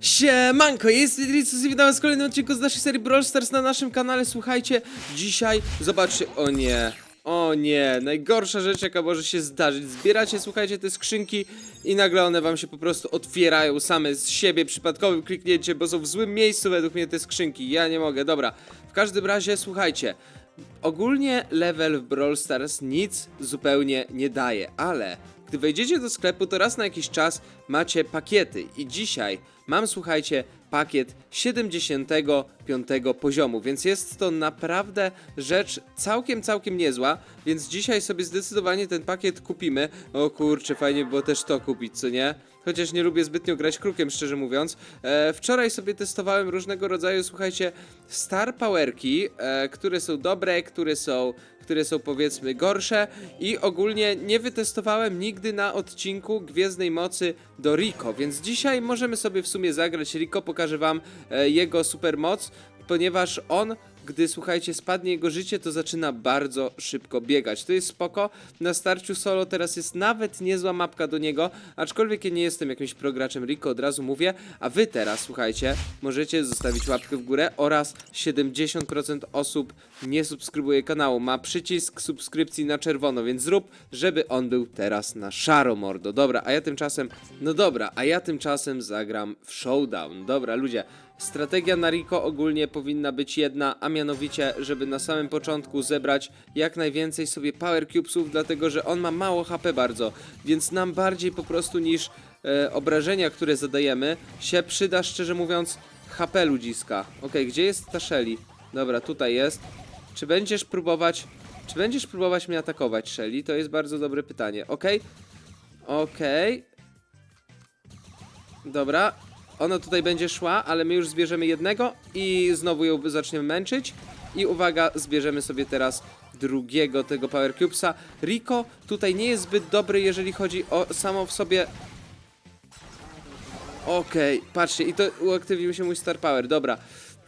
Siemanko, jest Idris i witam w kolejnym odcinku z naszej serii Brawl Stars na naszym kanale. Słuchajcie, dzisiaj, zobaczcie, o nie, o nie, najgorsza rzecz jaka może się zdarzyć. Zbieracie, słuchajcie, te skrzynki i nagle one wam się po prostu otwierają same z siebie przypadkowym kliknięciem, bo są w złym miejscu według mnie te skrzynki. Ja nie mogę, dobra. W każdym razie, słuchajcie, Ogólnie level w Brawl Stars nic zupełnie nie daje, ale gdy wejdziecie do sklepu, to raz na jakiś czas macie pakiety i dzisiaj mam, słuchajcie, pakiet 75 poziomu, więc jest to naprawdę rzecz całkiem, całkiem niezła, więc dzisiaj sobie zdecydowanie ten pakiet kupimy. O kurczę, fajnie by było też to kupić, co nie? Chociaż nie lubię zbytnio grać krukiem, szczerze mówiąc. E, wczoraj sobie testowałem różnego rodzaju, słuchajcie, star powerki, e, które są dobre, które są, które są powiedzmy gorsze i ogólnie nie wytestowałem nigdy na odcinku Gwiezdnej Mocy do Rico, więc dzisiaj możemy sobie w sumie zagrać. Rico, pokażę wam e, jego supermoc, ponieważ on gdy słuchajcie, spadnie jego życie, to zaczyna bardzo szybko biegać. To jest spoko. Na starciu solo teraz jest nawet niezła mapka do niego, aczkolwiek ja nie jestem jakimś prograczem Rico, od razu mówię. A wy teraz, słuchajcie, możecie zostawić łapkę w górę oraz 70% osób nie subskrybuje kanału. Ma przycisk subskrypcji na czerwono, więc zrób, żeby on był teraz na szaro, mordo. Dobra, a ja tymczasem, no dobra, a ja tymczasem zagram w showdown. Dobra, ludzie. Strategia na Rico ogólnie powinna być jedna, a mianowicie, żeby na samym początku zebrać jak najwięcej sobie Power Cubesów, dlatego że on ma mało HP bardzo, więc nam bardziej po prostu niż e, obrażenia, które zadajemy, się przyda, szczerze mówiąc, HP ludziska. Okej, gdzie jest ta Shelly? Dobra, tutaj jest. Czy będziesz próbować... Czy będziesz próbować mnie atakować, Shelly? To jest bardzo dobre pytanie. Okej. Okej. Dobra, ona tutaj będzie szła, ale my już zbierzemy jednego i znowu ją zaczniemy męczyć. I uwaga, zbierzemy sobie teraz drugiego tego Power Cubesa. Rico tutaj nie jest zbyt dobry, jeżeli chodzi o samo w sobie... Okej, patrzcie, i to uaktywnił się mój Star Power, dobra.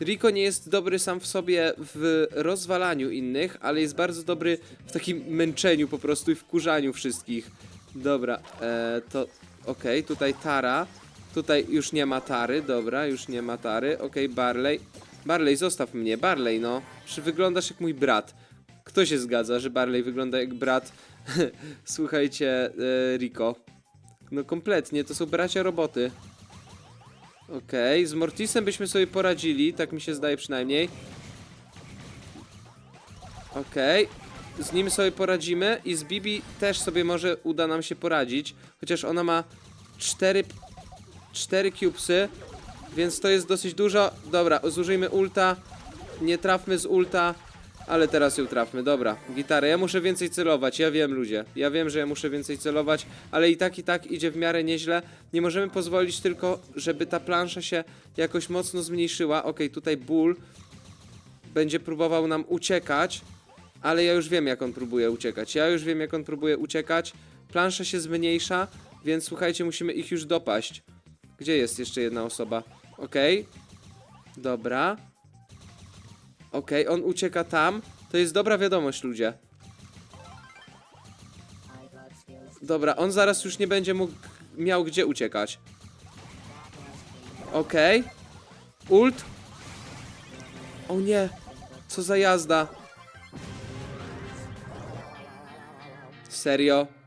Rico nie jest dobry sam w sobie w rozwalaniu innych, ale jest bardzo dobry w takim męczeniu po prostu i wkurzaniu wszystkich. Dobra, e, to okej, tutaj Tara. Tutaj już nie ma Tary, dobra, już nie ma Tary. Okej, Barley. Barley, zostaw mnie, Barley, no. Czy wyglądasz jak mój brat? Kto się zgadza, że Barley wygląda jak brat? Słuchajcie, e, Rico. No kompletnie, to są bracia roboty. Okej, z Mortisem byśmy sobie poradzili, tak mi się zdaje przynajmniej. Okej, z nim sobie poradzimy i z Bibi też sobie może uda nam się poradzić, chociaż ona ma cztery, cztery cubesy, więc to jest dosyć dużo. Dobra, zużyjmy ulta, nie trafmy z ulta, ale teraz ją trafmy, dobra. Gitarę, ja muszę więcej celować, ja wiem ludzie, ja wiem, że ja muszę więcej celować, ale i tak i tak idzie w miarę nieźle. Nie możemy pozwolić tylko, żeby ta plansza się jakoś mocno zmniejszyła. Okej, tutaj ból będzie próbował nam uciekać, ale ja już wiem jak on próbuje uciekać. Ja już wiem jak on próbuje uciekać. Plansza się zmniejsza, więc słuchajcie, musimy ich już dopaść. Gdzie jest jeszcze jedna osoba? Okej. Dobra. Okej, on ucieka tam. To jest dobra wiadomość, ludzie. Dobra, on zaraz już nie będzie mógł, miał gdzie uciekać. Okej. Ult. O nie. Co za jazda. Serio?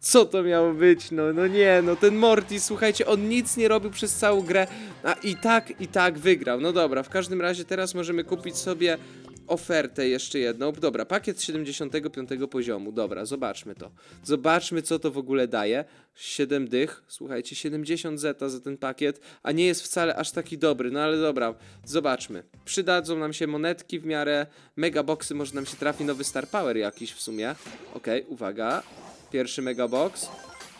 Co to miało być? No, no nie, no ten Morty, słuchajcie, on nic nie robił przez całą grę, a i tak, i tak wygrał. No dobra, w każdym razie teraz możemy kupić sobie ofertę jeszcze jedną. Dobra, pakiet 75 poziomu. Dobra, zobaczmy to. Zobaczmy, co to w ogóle daje. 7 dych, słuchajcie, 70 zeta za ten pakiet, a nie jest wcale aż taki dobry, no ale dobra, zobaczmy. Przydadzą nam się monetki w miarę, megaboxy, może nam się trafi nowy Star Power jakiś w sumie. Okej, uwaga, pierwszy megabox.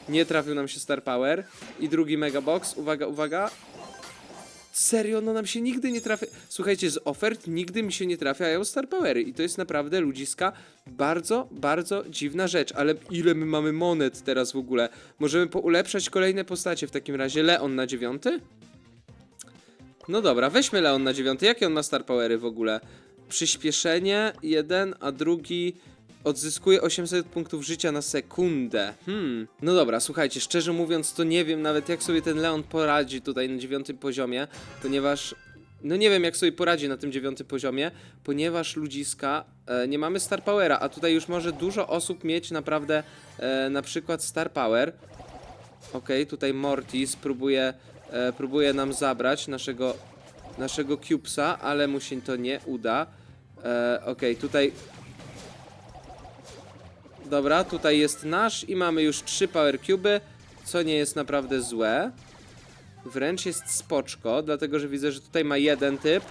Nie trafił nam się Star Power. I drugi megabox, uwaga, uwaga. Serio, no nam się nigdy nie trafia. Słuchajcie, z ofert nigdy mi się nie trafiają Star Powery. I to jest naprawdę ludziska bardzo, bardzo dziwna rzecz. Ale ile my mamy monet teraz w ogóle? Możemy poulepszać kolejne postacie w takim razie. Leon na dziewiąty? No dobra, weźmy Leon na dziewiąty. Jakie on ma Star Powery w ogóle? Przyspieszenie jeden, a drugi odzyskuje 800 punktów życia na sekundę. Hmm. No dobra, słuchajcie, szczerze mówiąc, to nie wiem nawet jak sobie ten Leon poradzi tutaj na dziewiątym poziomie, ponieważ. No nie wiem jak sobie poradzi na tym dziewiątym poziomie, ponieważ ludziska e, nie mamy Star Powera, a tutaj już może dużo osób mieć naprawdę e, na przykład Star Power. Okej, tutaj Mortis próbuje, e, próbuje nam zabrać naszego, naszego Cubesa, ale mu się to nie uda. E, Okej, tutaj Dobra, tutaj jest nasz i mamy już trzy Power Cube, co nie jest naprawdę złe. Wręcz jest spoczko, dlatego że widzę, że tutaj ma jeden typ.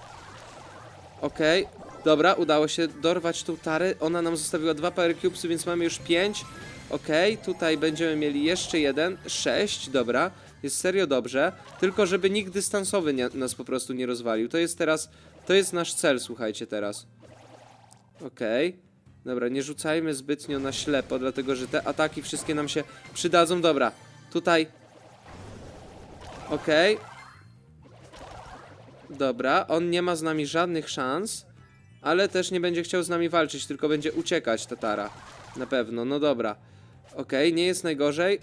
Okej, dobra, udało się dorwać tą tarę. Ona nam zostawiła dwa Power Cubesy, więc mamy już pięć. Okej, tutaj będziemy mieli jeszcze jeden. Sześć, dobra. Jest serio dobrze. Tylko żeby nikt dystansowy nie, nas po prostu nie rozwalił. To jest teraz, to jest nasz cel, słuchajcie teraz. Okej. Dobra, nie rzucajmy zbytnio na ślepo, dlatego że te ataki wszystkie nam się przydadzą. Dobra, tutaj. Okej. Dobra, on nie ma z nami żadnych szans, ale też nie będzie chciał z nami walczyć, tylko będzie uciekać Tatara. Na pewno, no dobra. Okej, nie jest najgorzej.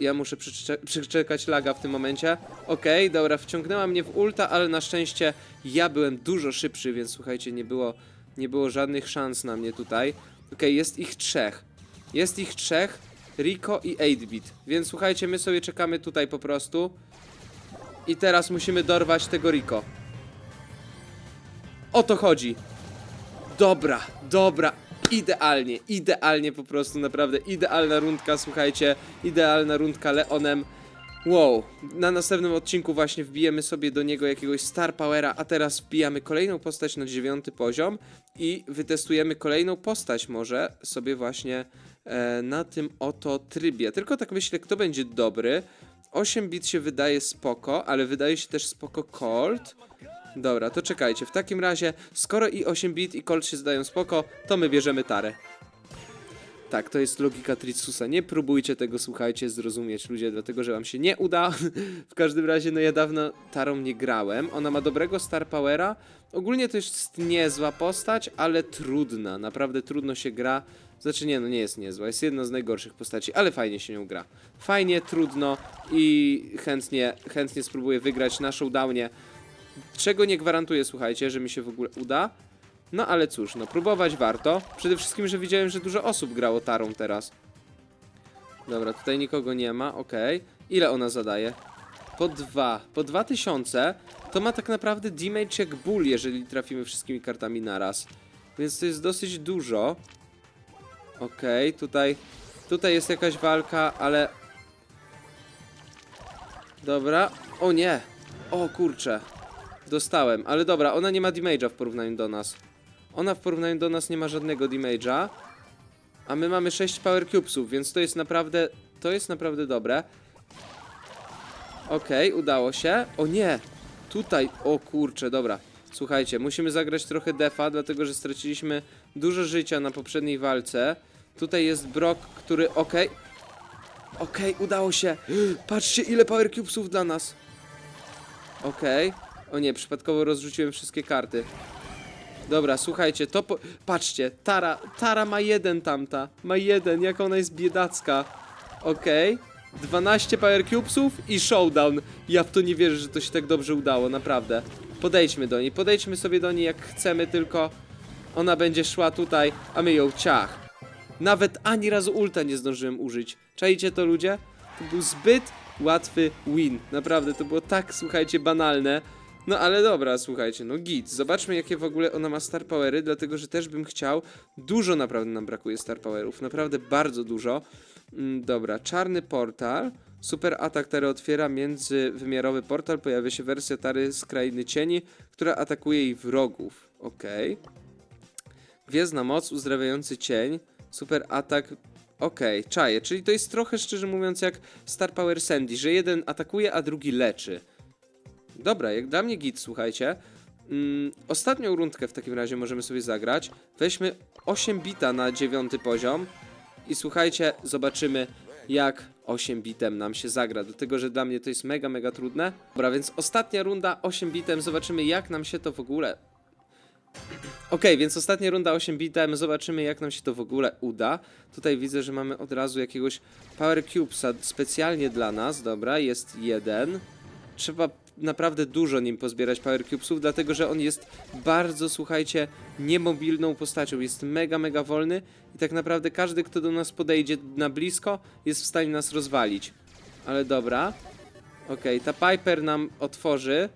Ja muszę przycze- przyczekać laga w tym momencie. Okej, dobra, wciągnęła mnie w ulta, ale na szczęście ja byłem dużo szybszy, więc słuchajcie, nie było, nie było żadnych szans na mnie tutaj. Okej, jest ich trzech. Jest ich trzech, Rico i 8-bit. Więc słuchajcie, my sobie czekamy tutaj po prostu. I teraz musimy dorwać tego Rico. O to chodzi. Dobra, dobra. Idealnie, idealnie po prostu, naprawdę idealna rundka, słuchajcie, idealna rundka Leonem. Wow, na następnym odcinku właśnie wbijemy sobie do niego jakiegoś Star Powera, a teraz wbijamy kolejną postać na dziewiąty poziom i wytestujemy kolejną postać może sobie właśnie e, na tym oto trybie. Tylko tak myślę, kto będzie dobry. 8 bit się wydaje spoko, ale wydaje się też spoko Colt. Dobra, to czekajcie. W takim razie, skoro i 8 bit i Colt się zdają spoko, to my bierzemy tarę. Tak, to jest logika Tritsusa. Nie próbujcie tego, słuchajcie, zrozumieć, ludzie, dlatego że wam się nie uda. w każdym razie, no ja dawno Tarą nie grałem. Ona ma dobrego Star Powera. Ogólnie to jest niezła postać, ale trudna. Naprawdę trudno się gra. Znaczy nie, no nie jest niezła. Jest jedna z najgorszych postaci, ale fajnie się nią gra. Fajnie, trudno i chętnie, chętnie spróbuję wygrać na showdownie. Czego nie gwarantuję, słuchajcie, że mi się w ogóle uda. No ale cóż, no próbować warto. Przede wszystkim, że widziałem, że dużo osób grało tarą teraz. Dobra, tutaj nikogo nie ma, okej. Ile ona zadaje? Po dwa. Po dwa tysiące to ma tak naprawdę damage jak ból, jeżeli trafimy wszystkimi kartami naraz. Więc to jest dosyć dużo. Okej, tutaj... Tutaj jest jakaś walka, ale... Dobra. O nie! O kurczę. Dostałem, ale dobra, ona nie ma damage'a w porównaniu do nas. Ona w porównaniu do nas nie ma żadnego damage'a. A my mamy 6 power cubesów, więc to jest naprawdę. To jest naprawdę dobre. Okej, udało się. O nie! Tutaj. O kurczę, dobra. Słuchajcie, musimy zagrać trochę defa, dlatego że straciliśmy dużo życia na poprzedniej walce. Tutaj jest Brock, który. Okej. Okej, udało się. Patrzcie, ile power cubesów dla nas. Okej. O nie, przypadkowo rozrzuciłem wszystkie karty. Dobra, słuchajcie, to po... Patrzcie, Tara, Tara ma jeden tamta. Ma jeden, jak ona jest biedacka. Okej. 12 power cubesów i showdown. Ja w to nie wierzę, że to się tak dobrze udało, naprawdę. Podejdźmy do niej, podejdźmy sobie do niej jak chcemy, tylko ona będzie szła tutaj, a my ją ciach. Nawet ani razu ulta nie zdążyłem użyć. Czajcie to ludzie? To był zbyt łatwy win. Naprawdę, to było tak, słuchajcie, banalne. No ale dobra, słuchajcie, no git. Zobaczmy jakie w ogóle ona ma star powery, dlatego że też bym chciał. Dużo naprawdę nam brakuje star powerów, naprawdę bardzo dużo. Mm, dobra, czarny portal. Super atak Tary otwiera międzywymiarowy portal. Pojawia się wersja Tary z Krainy Cieni, która atakuje jej wrogów. Okej. Gwiezdna moc, uzdrawiający cień. Super atak. Okej, czaję. Czyli to jest trochę, szczerze mówiąc, jak Star Power Sandy, że jeden atakuje, a drugi leczy. Dobra, jak dla mnie git, słuchajcie. Mm, ostatnią rundkę w takim razie możemy sobie zagrać. Weźmy 8 bita na dziewiąty poziom. I słuchajcie, zobaczymy jak 8 bitem nam się zagra. Dlatego, że dla mnie to jest mega, mega trudne. Dobra, więc ostatnia runda 8 bitem. Zobaczymy jak nam się to w ogóle Okej, więc ostatnia runda 8 bitem, zobaczymy jak nam się to w ogóle uda. Tutaj widzę, że mamy od razu jakiegoś Power Cubesa specjalnie dla nas, dobra, jest jeden. Trzeba naprawdę dużo nim pozbierać Power Cubesów, dlatego że on jest bardzo, słuchajcie, niemobilną postacią, jest mega, mega wolny i tak naprawdę każdy, kto do nas podejdzie na blisko, jest w stanie nas rozwalić. Ale dobra. Okej, ta Piper nam otworzy.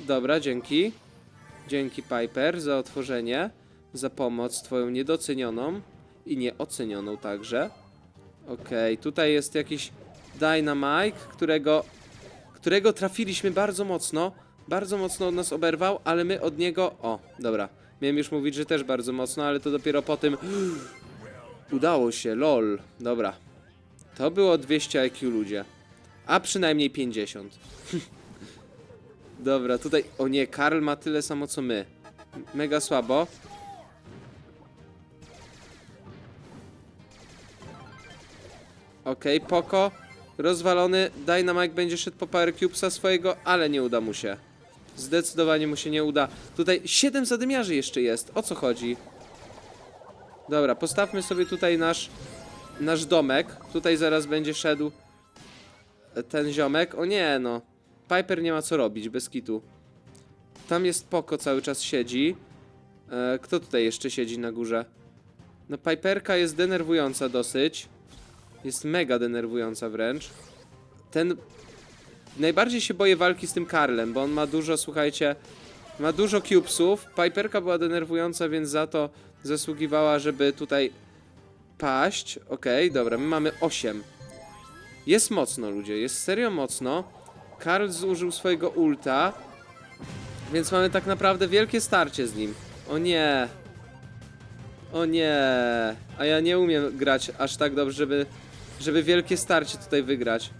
Dobra, dzięki. Dzięki Piper za otworzenie, za pomoc twoją niedocenioną i nieocenioną także. Okej, tutaj jest jakiś Dynamite, którego, którego trafiliśmy bardzo mocno. Bardzo mocno od nas oberwał, ale my od niego... O, dobra. Miałem już mówić, że też bardzo mocno, ale to dopiero po tym... Udało się, lol. Dobra. To było 200 IQ ludzie. A przynajmniej 50. Dobra, tutaj. O nie, Karl ma tyle samo co my. Mega słabo. Okej, Poko. Rozwalony. Dynamite będzie szedł po Power Cubesa swojego, ale nie uda mu się. Zdecydowanie mu się nie uda. Tutaj 7 zadymiarzy jeszcze jest. O co chodzi? Dobra, postawmy sobie tutaj nasz nasz domek. Tutaj zaraz będzie szedł ten ziomek. O nie, no. Piper nie ma co robić, bez kitu. Tam jest Poko, cały czas siedzi. E, kto tutaj jeszcze siedzi na górze? No, Piperka jest denerwująca dosyć. Jest mega denerwująca wręcz. Ten... Najbardziej się boję walki z tym Karlem, bo on ma dużo, słuchajcie... Ma dużo cubesów. Piperka była denerwująca, więc za to zasługiwała, żeby tutaj paść. Okej, dobra, my mamy 8. Jest mocno, ludzie, jest serio mocno. Karl zużył swojego ulta, więc mamy tak naprawdę wielkie starcie z nim. O nie. O nie. A ja nie umiem grać aż tak dobrze, żeby, żeby wielkie starcie tutaj wygrać.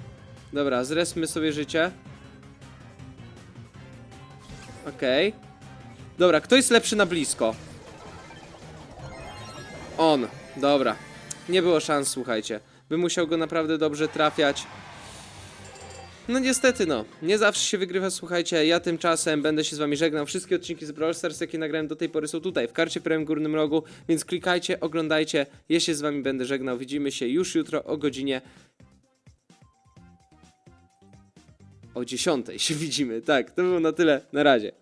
Dobra, zresmy sobie życie. Okej. Dobra, kto jest lepszy na blisko? On. Dobra. Nie było szans, słuchajcie. By musiał go naprawdę dobrze trafiać. No niestety no, nie zawsze się wygrywa, słuchajcie, ja tymczasem będę się z wami żegnał. Wszystkie odcinki z Brawl Stars, jakie nagrałem do tej pory są tutaj, w karcie w górnym rogu, więc klikajcie, oglądajcie, ja się z wami będę żegnał. Widzimy się już jutro o godzinie... O 10 się widzimy, tak, to było na tyle, na razie.